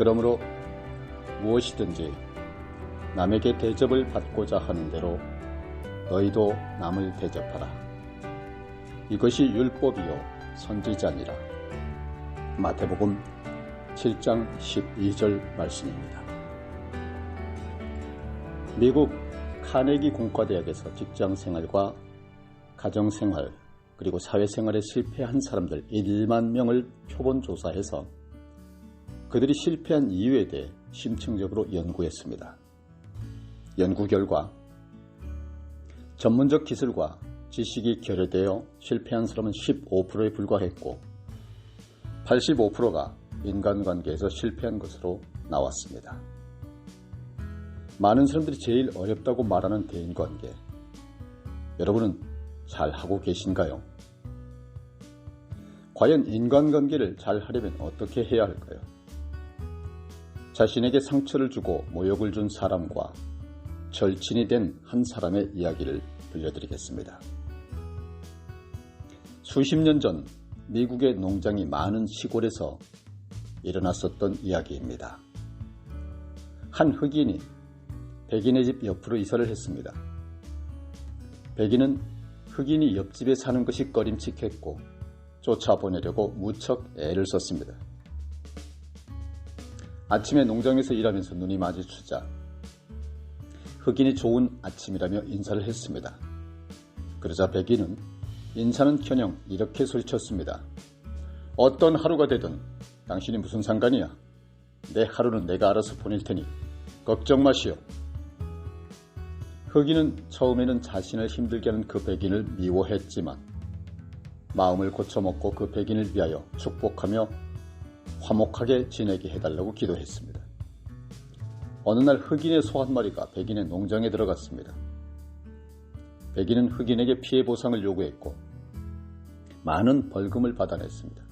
그러므로 무엇이든지 남에게 대접을 받고자 하는 대로 너희도 남을 대접하라. 이것이 율법이요 선지자니라. 마태복음 7장 12절 말씀입니다. 미국 카네기 공과대학에서 직장 생활과 가정 생활 그리고 사회 생활에 실패한 사람들 1만 명을 표본 조사해서 그들이 실패한 이유에 대해 심층적으로 연구했습니다. 연구 결과 전문적 기술과 지식이 결여되어 실패한 사람은 15%에 불과했고 85%가 인간관계에서 실패한 것으로 나왔습니다. 많은 사람들이 제일 어렵다고 말하는 대인관계 여러분은 잘 하고 계신가요? 과연 인간관계를 잘 하려면 어떻게 해야 할까요? 자신에게 상처를 주고 모욕을 준 사람과 절친이 된 한 사람의 이야기를 들려드리겠습니다. 수십 년 전 미국의 농장이 많은 시골에서 일어났었던 이야기입니다. 한 흑인이 백인의 집 옆으로 이사를 했습니다. 백인은 흑인이 옆집에 사는 것이 꺼림칙했고 쫓아보내려고 무척 애를 썼습니다. 아침에 농장에서 일하면서 눈이 마주치자 흑인이 좋은 아침이라며 인사를 했습니다. 그러자 백인은 인사는커녕 이렇게 소리쳤습니다. 어떤 하루가 되든 당신이 무슨 상관이야? 내 하루는 내가 알아서 보낼 테니 걱정 마시오. 흑인은 처음에는 자신을 힘들게 하는 그 백인을 미워했지만 마음을 고쳐먹고 그 백인을 위하여 축복하며 화목하게 지내게 해달라고 기도했습니다. 어느 날 흑인의 소 한 마리가 백인의 농장에 들어갔습니다. 백인은 흑인에게 피해 보상을 요구했고 많은 벌금을 받아냈습니다.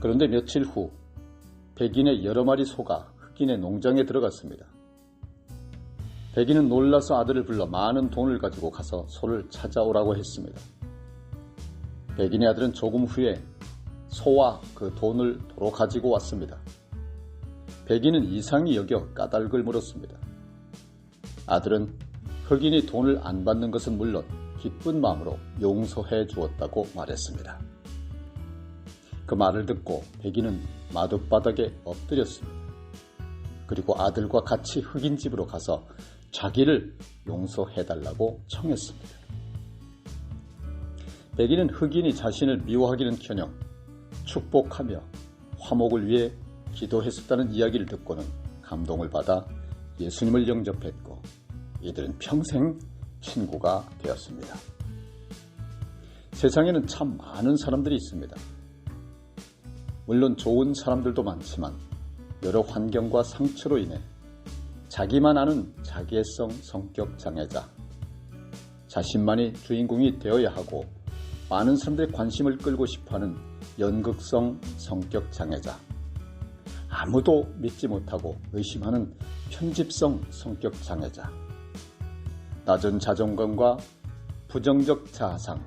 그런데 며칠 후 백인의 여러 마리 소가 흑인의 농장에 들어갔습니다. 백인은 놀라서 아들을 불러 많은 돈을 가지고 가서 소를 찾아오라고 했습니다. 백인의 아들은 조금 후에 소와 그 돈을 도로 가지고 왔습니다. 백인은 이상히 여겨 까닭을 물었습니다. 아들은 흑인이 돈을 안 받는 것은 물론 기쁜 마음으로 용서해 주었다고 말했습니다. 그 말을 듣고 백인은 마룻바닥에 엎드렸습니다. 그리고 아들과 같이 흑인 집으로 가서 자기를 용서해달라고 청했습니다. 백인은 흑인이 자신을 미워하기는커녕 축복하며 화목을 위해 기도했었다는 이야기를 듣고는 감동을 받아 예수님을 영접했고 이들은 평생 친구가 되었습니다. 세상에는 참 많은 사람들이 있습니다. 물론 좋은 사람들도 많지만 여러 환경과 상처로 인해 자기만 아는 자기애성 성격 장애자, 자신만이 주인공이 되어야 하고 많은 사람들의 관심을 끌고 싶어 하는 연극성 성격 장애자, 아무도 믿지 못하고 의심하는 편집성 성격 장애자, 낮은 자존감과 부정적 자아상,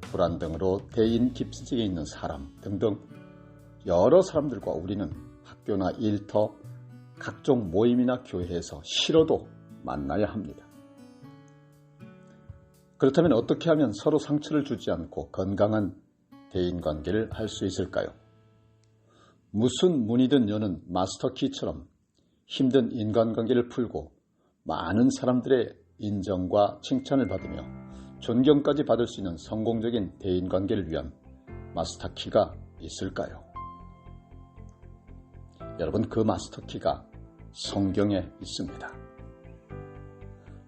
불안 등으로 대인 깁스직에 있는 사람 등등 여러 사람들과 우리는 학교나 일터, 각종 모임이나 교회에서 싫어도 만나야 합니다. 그렇다면 어떻게 하면 서로 상처를 주지 않고 건강한 대인 관계를 할 수 있을까요? 무슨 문이든 여는 마스터키처럼 힘든 인간관계를 풀고 많은 사람들의 인정과 칭찬을 받으며 존경까지 받을 수 있는 성공적인 대인관계를 위한 마스터키가 있을까요? 여러분 그 마스터키가 성경에 있습니다.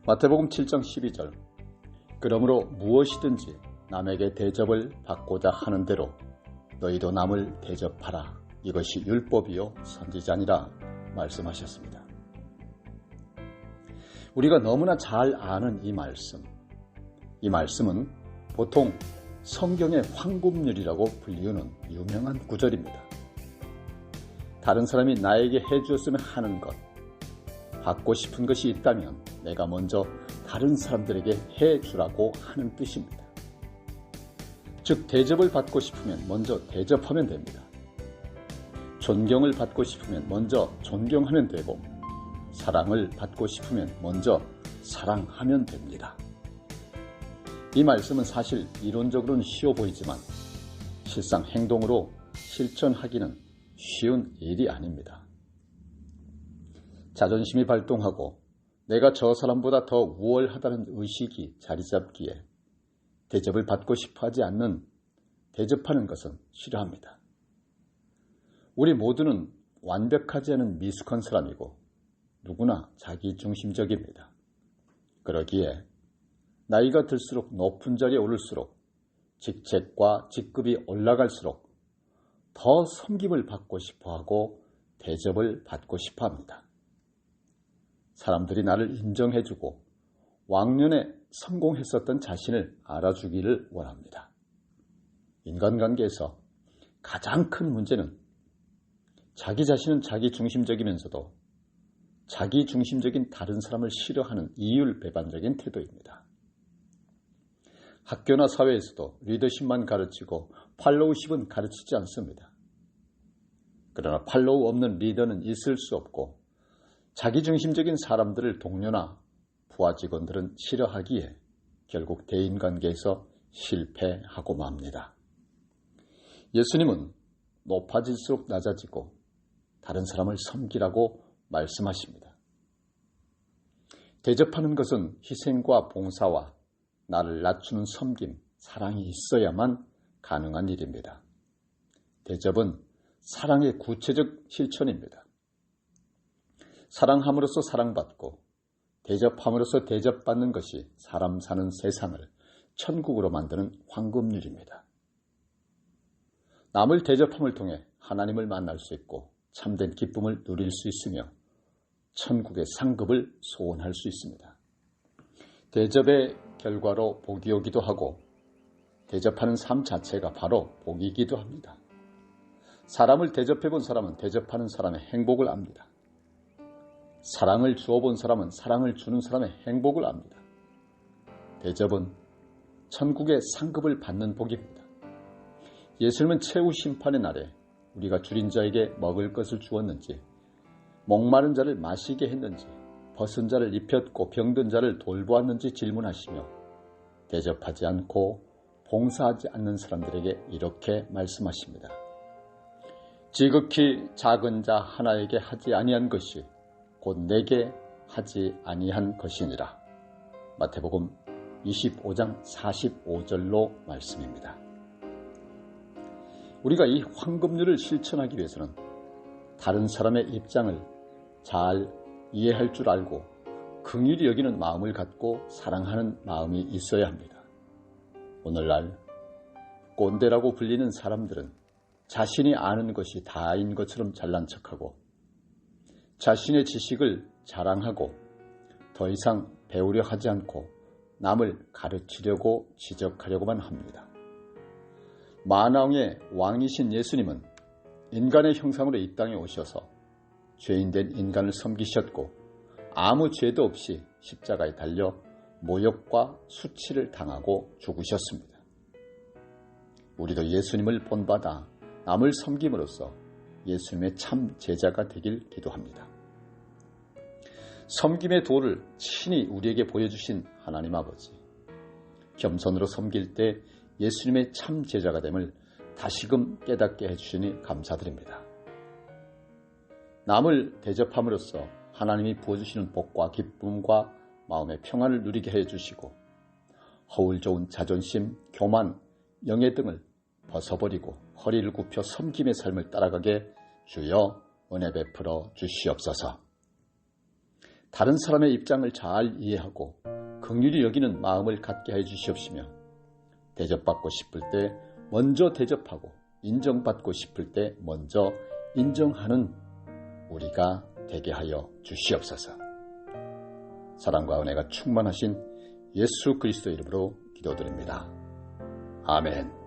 마태복음 7장 12절 그러므로 무엇이든지 남에게 대접을 받고자 하는 대로 너희도 남을 대접하라. 이것이 율법이요 선지자니라 말씀하셨습니다. 우리가 너무나 잘 아는 이 말씀. 이 말씀은 보통 성경의 황금률이라고 불리우는 유명한 구절입니다. 다른 사람이 나에게 해주었으면 하는 것, 받고 싶은 것이 있다면 내가 먼저 다른 사람들에게 해주라고 하는 뜻입니다. 즉, 대접을 받고 싶으면 먼저 대접하면 됩니다. 존경을 받고 싶으면 먼저 존경하면 되고 사랑을 받고 싶으면 먼저 사랑하면 됩니다. 이 말씀은 사실 이론적으로는 쉬워 보이지만 실상 행동으로 실천하기는 쉬운 일이 아닙니다. 자존심이 발동하고 내가 저 사람보다 더 우월하다는 의식이 자리 잡기에 대접을 받고 싶어 하지 않는 대접하는 것은 싫어합니다. 우리 모두는 완벽하지 않은 미숙한 사람이고 누구나 자기중심적입니다. 그러기에 나이가 들수록 높은 자리에 오를수록 직책과 직급이 올라갈수록 더 섬김을 받고 싶어 하고 대접을 받고 싶어 합니다. 사람들이 나를 인정해주고 왕년에 성공했었던 자신을 알아주기를 원합니다. 인간관계에서 가장 큰 문제는 자기 자신은 자기 중심적이면서도 자기 중심적인 다른 사람을 싫어하는 이율 배반적인 태도입니다. 학교나 사회에서도 리더십만 가르치고 팔로우십은 가르치지 않습니다. 그러나 팔로우 없는 리더는 있을 수 없고 자기중심적인 사람들을 동료나 부하 직원들은 싫어하기에 결국 대인관계에서 실패하고 맙니다. 예수님은 높아질수록 낮아지고 다른 사람을 섬기라고 말씀하십니다. 대접하는 것은 희생과 봉사와 나를 낮추는 섬김, 사랑이 있어야만 가능한 일입니다. 대접은 사랑의 구체적 실천입니다. 사랑함으로써 사랑받고 대접함으로써 대접받는 것이 사람 사는 세상을 천국으로 만드는 황금률입니다. 남을 대접함을 통해 하나님을 만날 수 있고 참된 기쁨을 누릴 수 있으며 천국의 상급을 소원할 수 있습니다. 대접의 결과로 복이 오기도 하고 대접하는 삶 자체가 바로 복이기도 합니다. 사람을 대접해 본 사람은 대접하는 사람의 행복을 압니다. 사랑을 주어 본 사람은 사랑을 주는 사람의 행복을 압니다. 대접은 천국의 상급을 받는 복입니다. 예수님은 최후 심판의 날에 우리가 줄인 자에게 먹을 것을 주었는지, 목마른 자를 마시게 했는지, 벗은 자를 입혔고 병든 자를 돌보았는지 질문하시며 대접하지 않고 봉사하지 않는 사람들에게 이렇게 말씀하십니다. 지극히 작은 자 하나에게 하지 아니한 것이 곧 내게 하지 아니한 것이니라. 마태복음 25장 45절로 말씀입니다. 우리가 이 황금률을 실천하기 위해서는 다른 사람의 입장을 잘 이해할 줄 알고 긍휼히 여기는 마음을 갖고 사랑하는 마음이 있어야 합니다. 오늘날 꼰대라고 불리는 사람들은 자신이 아는 것이 다인 것처럼 잘난 척하고 자신의 지식을 자랑하고 더 이상 배우려 하지 않고 남을 가르치려고 지적하려고만 합니다. 만왕의 왕이신 예수님은 인간의 형상으로 이 땅에 오셔서 죄인된 인간을 섬기셨고 아무 죄도 없이 십자가에 달려 모욕과 수치를 당하고 죽으셨습니다. 우리도 예수님을 본받아 남을 섬김으로써 예수님의 참 제자가 되길 기도합니다. 섬김의 도를 친히 우리에게 보여주신 하나님 아버지. 겸손으로 섬길 때 예수님의 참 제자가 됨을 다시금 깨닫게 해주시니 감사드립니다. 남을 대접함으로써 하나님이 부어주시는 복과 기쁨과 마음의 평안을 누리게 해주시고 허울 좋은 자존심, 교만, 영예 등을 벗어버리고 허리를 굽혀 섬김의 삶을 따라가게 주여 은혜 베풀어 주시옵소서. 다른 사람의 입장을 잘 이해하고 긍휼히 여기는 마음을 갖게 해 주시옵시며 대접받고 싶을 때 먼저 대접하고 인정받고 싶을 때 먼저 인정하는 우리가 되게 하여 주시옵소서. 사랑과 은혜가 충만하신 예수 그리스도 이름으로 기도드립니다. 아멘.